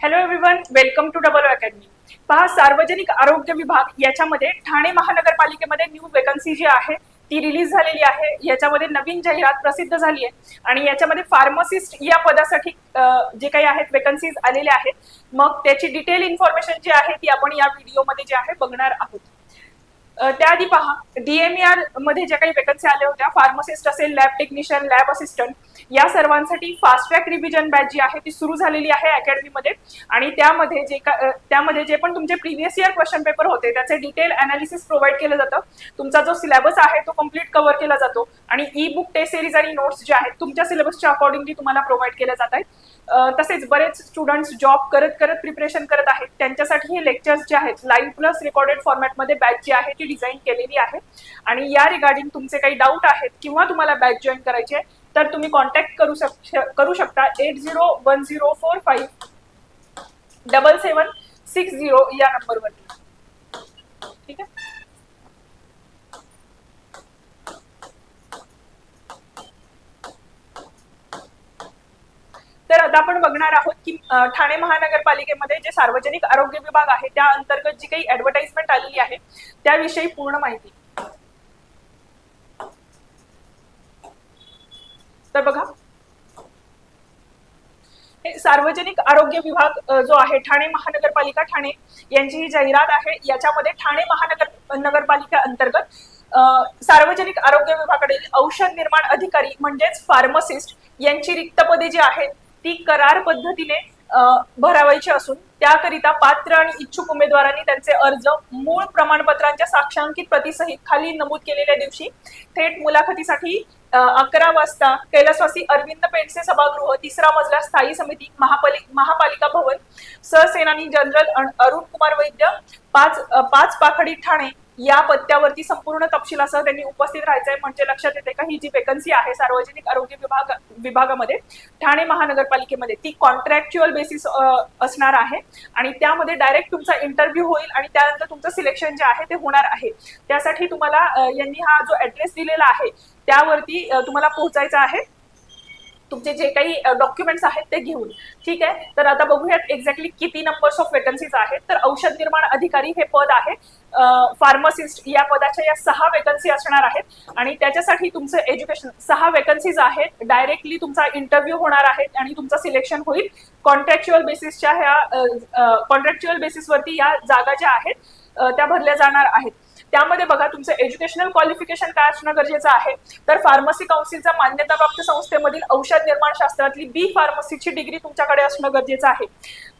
Hello everyone welcome to Double Academy पहा सार्वजनिक आरोग्य विभाग याच्यामध्ये ठाणे महानगरपालिकेमध्ये न्यू वेकन्सी जी आहे ती रिलीज झालेली आहे. याच्यामध्ये नवीन जाहिरात प्रसिद्ध झाली आहे. आणि याच्यामध्ये फार्मसिस्ट या पदासाठी जे काही आहेत वेकन्सीज आलेल्या आहेत. मग त्याची डिटेल इन्फॉर्मेशन जी आहे ती आपण या व्हिडिओमध्ये जे आहे बघणार आहोत. त्याआधी पहा डीएमआरमध्ये ज्या काही वेकन्सी आल्या होत्या फार्मासिस्ट असेल लॅब टेक्निशियन लॅब असिस्टंट या सर्वांसाठी फास्ट ट्रॅक रिव्हिजन बॅच जी आहे ती सुरू झालेली आहे अकॅडमीमध्ये आणि त्यामध्ये जे का त्यामध्ये जे पण तुमचे प्रिव्हियस इयर क्वेश्चन पेपर होते त्याचे डिटेल अनालिसिस प्रोव्हाइड केलं जातं. तुमचा जो सिलेबस आहे तो कंप्लीट कव्हर केला जातो. आणि ई बुक टेस्ट सिरीज आणि नोट्स जे आहेत तुमच्या सिलेबसच्या अकॉर्डिंगली तुम्हाला प्रोव्हाइड केल्या जात आहेत. तसेच बरेच स्टुडंट्स जॉब करत करत प्रिपरेशन करत आहेत. त्यांच्यासाठी हे लेक्चर्स जे आहेत लाईव्ह प्लस रेकॉर्डेड फॉर्मॅटमध्ये बॅच जी आहे ती डिझाईन केलेली आहे. आणि या रिगार्डिंग तुमचे काही डाऊट आहेत किंवा तुम्हाला बॅच जॉईन करायची आहे तर तुम्ही कॉन्टॅक्ट करू शक करू शकता. Eight zero one zero four five double seven six zero या नंबरवरती ठीक आहे तर आता आपण बघणार आहोत की ठाणे महानगरपालिकेमध्ये जे सार्वजनिक आरोग्य विभाग आहे त्या अंतर्गत जी काही ऍडव्हर्टाइजमेंट आलेली आहे त्याविषयी पूर्ण माहिती. तर बघा. हे सार्वजनिक आरोग्य विभाग जो आहे ठाणे महानगरपालिका ठाणे यांची ही जाहिरात आहे. याच्यामध्ये ठाणे महानगर नगरपालिका अंतर्गत सार्वजनिक आरोग्य विभागाकडील औषध निर्माण अधिकारी म्हणजेच फार्मसिस्ट यांची रिक्त पदे जी आहेत ती करार पद्धतीने भरावायची असून त्याकरिता पात्र आणि इच्छुक उमेदवारांनी त्यांचे अर्ज मूळ प्रमाणपत्रांच्या साक्षांकित प्रतिसहित खाली नमूद केलेल्या दिवशी थेट मुलाखतीसाठी अकरा वाजता कैलासवासी अरविंद पेंडसे सभागृह तिसरा मजला स्थायी समिती महापालिक महापालिका भवन सहसेनानी जनरल अरुण कुमार वैद्य पाच पाच पाखडी ठाणे या पत्त्यावरती संपूर्ण तपशिलासह त्यांनी उपस्थित राहायचंय. म्हणजे लक्षात येते का ही जी वेकन्सी आहे सार्वजनिक आरोग्य विभाग विभागामध्ये ठाणे महानगरपालिकेमध्ये ती कॉन्ट्रॅक्च्युअल बेसिस असणार आहे. आणि त्यामध्ये डायरेक्ट तुमचा इंटरव्ह्यू होईल आणि त्यानंतर तुमचं सिलेक्शन जे आहे ते होणार आहे. त्यासाठी तुम्हाला यांनी हा जो ऍड्रेस दिलेला आहे त्यावरती तुम्हाला पोहोचायचा आहे. तुमचे जे काही डॉक्युमेंट्स आहेत ते घेऊन. ठीक आहे? तर आता बघूयात एक्झॅक्टली किती नंबर्स ऑफ वेकन्सीज आहेत. तर औषध निर्माण अधिकारी हे पद आहे. फार्मसिस्ट या पदाच्या या सहा वेकन्सी असणार आहेत. आणि त्याच्यासाठी तुमचं एज्युकेशन सहा वेकन्सीज आहेत. डायरेक्टली तुमचा इंटरव्ह्यू होणार आहे आणि तुमचं सिलेक्शन होईल. कॉन्ट्रॅक्च्युअल बेसिसच्या ह्या कॉन्ट्रॅक्च्युअल बेसिसवरती या जागा ज्या आहेत त्या भरल्या जाणार आहेत. त्यामध्ये बघा तुमचं एज्युकेशनल क्वालिफिकेशन काय असणं गरजेचं आहे? तर फार्मसी काउन्सिलच्या मान्यताप्राप्त संस्थेमधील औषध निर्माण शास्त्रातली बी फार्मसीची डिग्री तुमच्याकडे असणं गरजेचं आहे.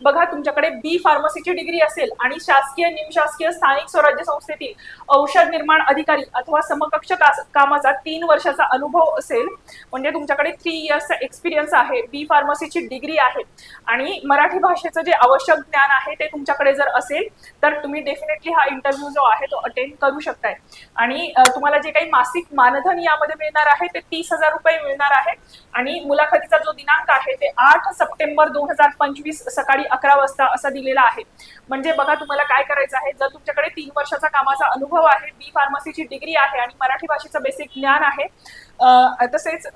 बघा तुमच्याकडे बी फार्मसीची डिग्री असेल आणि शासकीय निमशासकीय स्थानिक स्वराज्य संस्थेतील औषध निर्माण अधिकारी अथवा समकक्ष कामाचा तीन वर्षाचा अनुभव असेल म्हणजे तुमच्याकडे थ्री इयर्सचा एक्सपिरियन्स आहे बी फार्मसीची डिग्री आहे. आणि मराठी भाषेचं जे आवश्यक ज्ञान आहे ते तुमच्याकडे जर असेल तर तुम्ही डेफिनेटली हा इंटरव्ह्यू जो आहे तो अटेंड करू शकताय. आणि तुम्हाला जे काही मासिक मानधन यामध्ये मिळणार आहे ते तीस हजार रुपये मिळणार आहे. आणि मुलाखतीचा जो दिनांक आहे ते आठ सप्टेंबर दोन हजार पंचवीस सकाळी अकरा वाजता असा दिलेला आहे. म्हणजे बघा तुम्हाला काय करायचं आहे? जर तुमच्याकडे तीन वर्षाचा कामाचा अनुभव आहे बी फार्मसीची डिग्री आहे आणि मराठी भाषेचं बेसिक ज्ञान आहे तसेच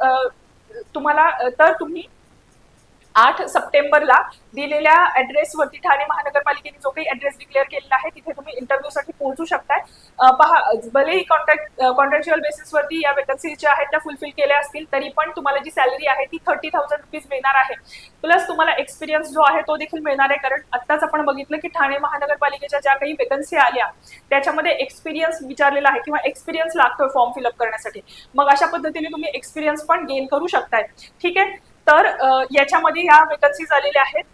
तुम्हाला तर तुम्ही आठ सप्टेंबरला दिलेल्या ऍड्रेसवरती ठाणे महानगरपालिकेने जो काही ऍड्रेस डिक्लेअर केलेला आहे तिथे तुम्ही इंटरव्ह्यूसाठी पोहोचू शकताय. पहा भलेही कॉन्ट्रॅक्ट कॉन्ट्रॅक्च्युअल बेसिसवरती या वेकन्सी ज्या आहेत त्या फुलफिल केल्या असतील तरी पण तुम्हाला जी सॅलरी आहे ती थर्टी थाउजंड रुपीज मिळणार आहे. प्लस तुम्हाला एक्सपिरियन्स जो आहे तो देखील मिळणार आहे कारण आत्ताच आपण बघितलं की ठाणे महानगरपालिकेच्या ज्या काही वेकन्सी आल्या त्याच्यामध्ये एक्सपिरियन्स विचारलेला आहे किंवा एक्सपिरियन्स लागतोय फॉर्म फिलअप करण्यासाठी. मग अशा पद्धतीने तुम्ही एक्सपिरियन्स पण गेन करू शकताय. ठीक आहे? तर याच्यामध्ये ह्या वेकन्सीज आलेल्या आहेत.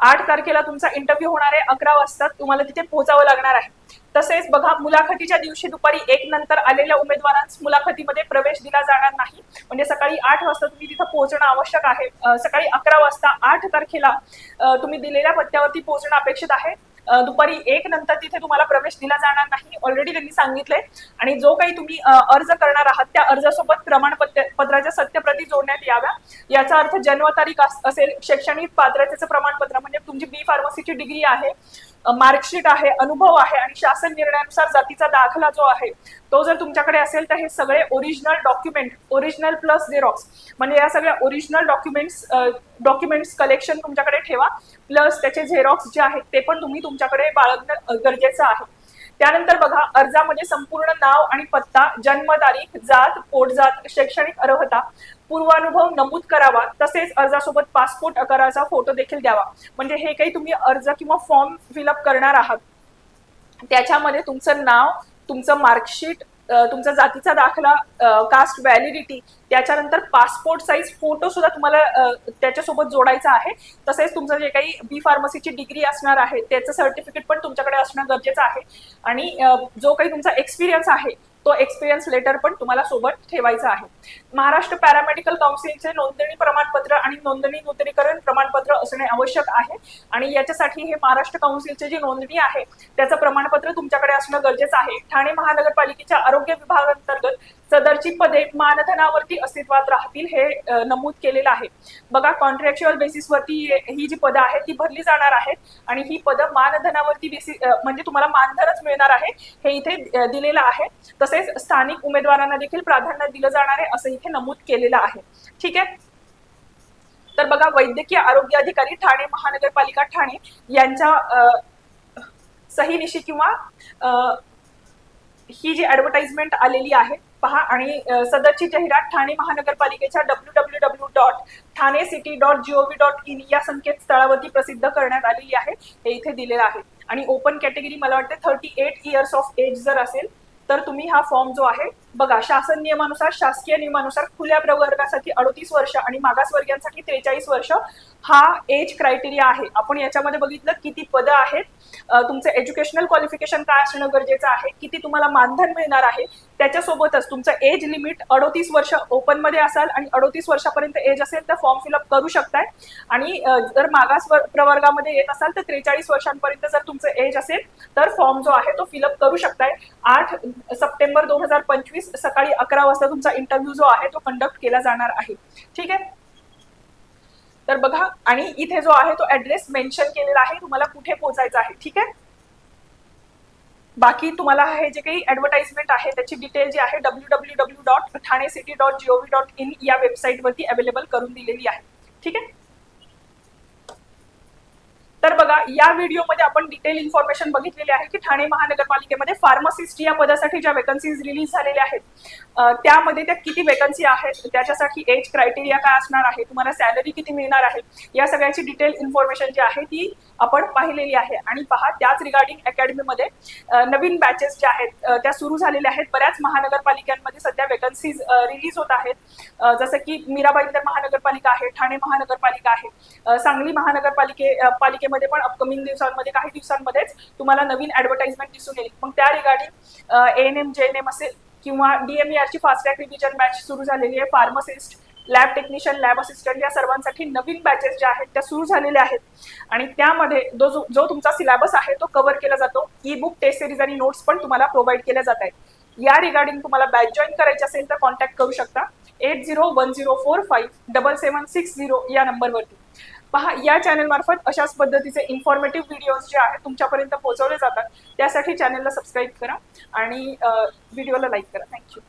आठ तारखेला तुमचा इंटरव्ह्यू होणार आहे अकरा वाजता तुम्हाला तिथे पोहोचावं लागणार आहे. तसेच बघा मुलाखतीच्या दिवशी दुपारी एक नंतर आलेल्या उमेदवारांस मुलाखतीमध्ये प्रवेश दिला जाणार नाही. म्हणजे सकाळी आठ वाजता तुम्ही तिथं पोहोचणं आवश्यक आहे. सकाळी अकरा वाजता आठ तारखेला तुम्ही दिलेल्या पत्त्यावरती पोहोचणं अपेक्षित आहे. दुपारी एक नंतर तिथे तुम्हाला प्रवेश दिला जाणार नाही ऑलरेडी त्यांनी सांगितलंय. आणि जो काही तुम्ही अर्ज करणार आहात त्या अर्जासोबत प्रमाणपत्र पत्राच्या सत्यप्रती जोडण्यात याव्या. याचा अर्थ जन्मतारीख असेल शैक्षणिक पात्रतेचं प्रमाणपत्र म्हणजे तुमची बी फार्मसीची डिग्री आहे. मार्कशीट आहे अनुभव आहे आणि शासन निर्णयानुसार जातीचा दाखला जो आहे तो जर तुमच्याकडे असेल तर हे सगळे original document original plus xerox म्हणजे या सगळ्या ओरिजिनल डॉक्युमेंट्स डॉक्युमेंट्स कलेक्शन तुमच्याकडे ठेवा. प्लस त्याचे झेरॉक्स जे आहेत ते पण तुम्ही तुमच्याकडे बाळगणं गरजेचं आहे. त्यानंतर बघा अर्जामध्ये संपूर्ण नाव आणि पत्ता जन्मतारीख जात पोटजात शैक्षणिक अर्हता. पूर्वानुभव नमूद करावा तसेच अर्जासोबत पासपोर्ट आकाराचा फोटो देखील द्यावा. म्हणजे हे काही तुम्ही अर्ज किंवा फॉर्म फिलअप करणार आहात. त्याच्यामध्ये तुमचं नाव तुमचं मार्कशीट तुमचा जातीचा दाखला कास्ट व्हॅलिडिटी त्याच्यानंतर पासपोर्ट साईज फोटो सुद्धा तुम्हाला त्याच्यासोबत जोडायचा आहे. तसेच तुमचं जे काही बी फार्मसीची डिग्री असणार आहे त्याचं सर्टिफिकेट पण तुमच्याकडे असणं गरजेचं आहे. आणि जो काही तुमचा एक्सपिरियन्स आहे तो एक्सपिरियन्स लेटर पण तुम्हाला सोबत ठेवायचा आहे. महाराष्ट्र पॅरामेडिकल काउन्सिलचे नोंदणी प्रमाणपत्र आणि नोंदणी नूतनीकरण प्रमाणपत्र असणे आवश्यक आहे. आणि याच्यासाठी हे महाराष्ट्र काउन्सिलचे जी नोंदणी आहे त्याचं प्रमाणपत्र तुमच्याकडे असणं गरजेचं आहे. ठाणे महानगरपालिकेच्या आरोग्य विभागांतर्गत सदरची पदे मानधनावरती अस्तित्वात राहतील हे नमूद केलेलं आहे. बघा कॉन्ट्रॅक्च्युअल बेसिसवरती ही जी पदं आहेत ती भरली जाणार आहेत आणि ही पदं मानधनावरती बेसिस म्हणजे तुम्हाला मानधनच मिळणार आहे हे इथे दिलेलं आहे. तसेच स्थानिक उमेदवारांना देखील प्राधान्य दिलं जाणार आहे असं इथे नमूद केलेलं आहे. ठीक आहे? तर बघा वैद्यकीय आरोग्य अधिकारी ठाणे महानगरपालिका ठाणे यांच्या सही निशी किंवा ही जी ऍडव्हर्टाइजमेंट आलेली आहे पहा आणि सदरची जाहिरात ठाणे महानगरपालिकेच्या W W W dot Thane city dot G O V dot in या संकेतस्थळावरती प्रसिद्ध करण्यात आलेली आहे. हे इथे दिलेलं आहे. आणि ओपन कॅटेगरी मला वाटते thirty eight years of age जर असेल तर तुम्ही हा फॉर्म जो आहे बघा शासन नियमानुसार शासकीय नियमानुसार खुल्या प्रवर्गासाठी अडतीस वर्ष आणि मागासवर्गीयांसाठी त्रेचाळीस वर्ष हा एज क्रायटेरिया आहे. आपण याच्यामध्ये बघितलं किती पदं आहेत तुमचं एज्युकेशनल क्वालिफिकेशन काय असणं गरजेचं आहे किती तुम्हाला मानधन मिळणार आहे त्याच्यासोबतच तुमचं एज लिमिट अडोतीस वर्ष ओपनमध्ये असाल आणि अडोतीस वर्षापर्यंत एज असेल तर फॉर्म फिलअप करू शकताय. आणि जर मागास प्रवर्गामध्ये येत असाल तर त्रेचाळीस वर्षांपर्यंत जर तुमचं एज असेल तर फॉर्म जो आहे तो फिलअप करू शकताय. आठ सप्टेंबर दोन हजार पंचवीस सकाळी अकरा वाजता तुमचा इंटरव्ह्यू जो आहे तो कंडक्ट केला जाणार आहे. ठीक आहे? तर बघा आणि इथे जो आहे तो ऍड्रेस मेन्शन केलेला आहे तुम्हाला कुठे पोहोचायचा आहे ठीक आहे? बाकी तुम्हाला हे जे काही ऍडव्हर्टाइजमेंट आहे त्याची डिटेल जी आहे W W W dot Thane city dot G O V dot in या वेबसाईटवरती अवेलेबल करून दिलेली आहे. ठीक आहे? तर बघा या व्हिडिओमध्ये आपण डिटेल इन्फॉर्मेशन बघितलेली आहे की ठाणे महानगरपालिकेमध्ये फार्मासिस्ट या पदासाठी ज्या वेकन्सीज रिलीज झालेल्या आहेत त्यामध्ये त्या किती वेकन्सी आहेत त्याच्यासाठी एज क्रायटेरिया काय असणार आहे तुम्हाला सॅलरी किती मिळणार आहे या सगळ्याची डिटेल इन्फॉर्मेशन जी आहे ती आपण पाहिलेली आहे. आणि पहा त्याच रिगार्डिंग अकॅडमीमध्ये नवीन बॅचेस ज्या आहेत त्या सुरू झालेल्या आहेत. बऱ्याच महानगरपालिकांमध्ये सध्या वेकन्सीज रिलीज होत आहेत. जसं की मीराबाई तर महानगरपालिका आहे ठाणे महानगरपालिका आहे सांगली महानगरपालिके पालिके मध्ये पण अपकमिंग दिवसांमध्ये काही दिवसांमध्येच तुम्हाला नवीन ऍडव्हर्टाइजमेंट दिसून येईल. मग त्या regarding N M J N M असेल किंवा डीएमईआरची फास्ट ट्रॅक रिव्हिजन बॅच सुरू झालेली आहे. Pharmacist lab technician lab assistant या सर्वांसाठी नवीन बॅचेस ज्या आहेत त्या सुरू झालेल्या आहेत. आणि त्यामध्ये जो जो- जो तुमचा सिलेबस आहे तो कव्हर केला जातो. ई बुक टेस्ट सिरीज आणि नोट्स पण तुम्हाला प्रोव्हाइड केल्या जात आहेत. या रिगार्डिंग तुम्हाला बॅच जॉईन करायची असेल तर कॉन्टॅक्ट करू शकता. Eight zero one zero four five double seven six zero या नंबरवरती पहा या चॅनल मार्फत अशाच पद्धतीचे इन्फॉर्मेटिव्ह व्हिडिओज जे आहेत तुमच्यापर्यंत पोहोचवले जातात त्यासाठी चॅनलला सबस्क्राईब करा आणि व्हिडिओला लाईक करा. थँक्यू